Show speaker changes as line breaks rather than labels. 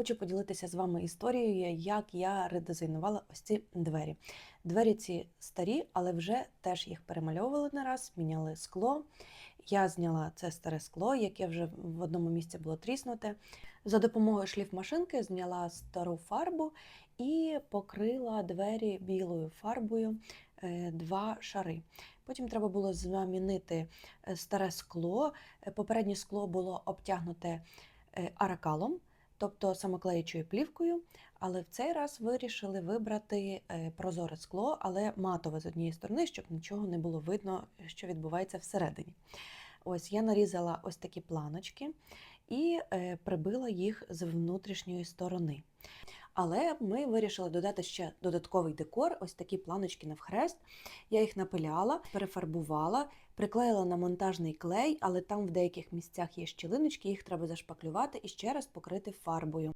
Хочу поділитися з вами історією, як я редизайнувала ось ці двері. Двері ці старі, але вже теж їх перемальовували не раз, міняли скло. Я зняла це старе скло, яке вже в одному місці було тріснуте. За допомогою шліфмашинки зняла стару фарбу і покрила двері білою фарбою е, два шари. Потім треба було замінити е, старе скло. Е, Попереднє скло було обтягнуте аракалом, тобто самоклеючою плівкою. Але в цей раз вирішили вибрати е, прозоре скло, але матове з однієї сторони, щоб нічого не було видно, що відбувається всередині. Ось я нарізала ось такі планочки і е, прибила їх з внутрішньої сторони. Але ми вирішили додати ще додатковий декор, ось такі планочки навхрест. Я їх напиляла, перефарбувала, приклеїла на монтажний клей, але там в деяких місцях є щілиночки, їх треба зашпаклювати і ще раз покрити фарбою.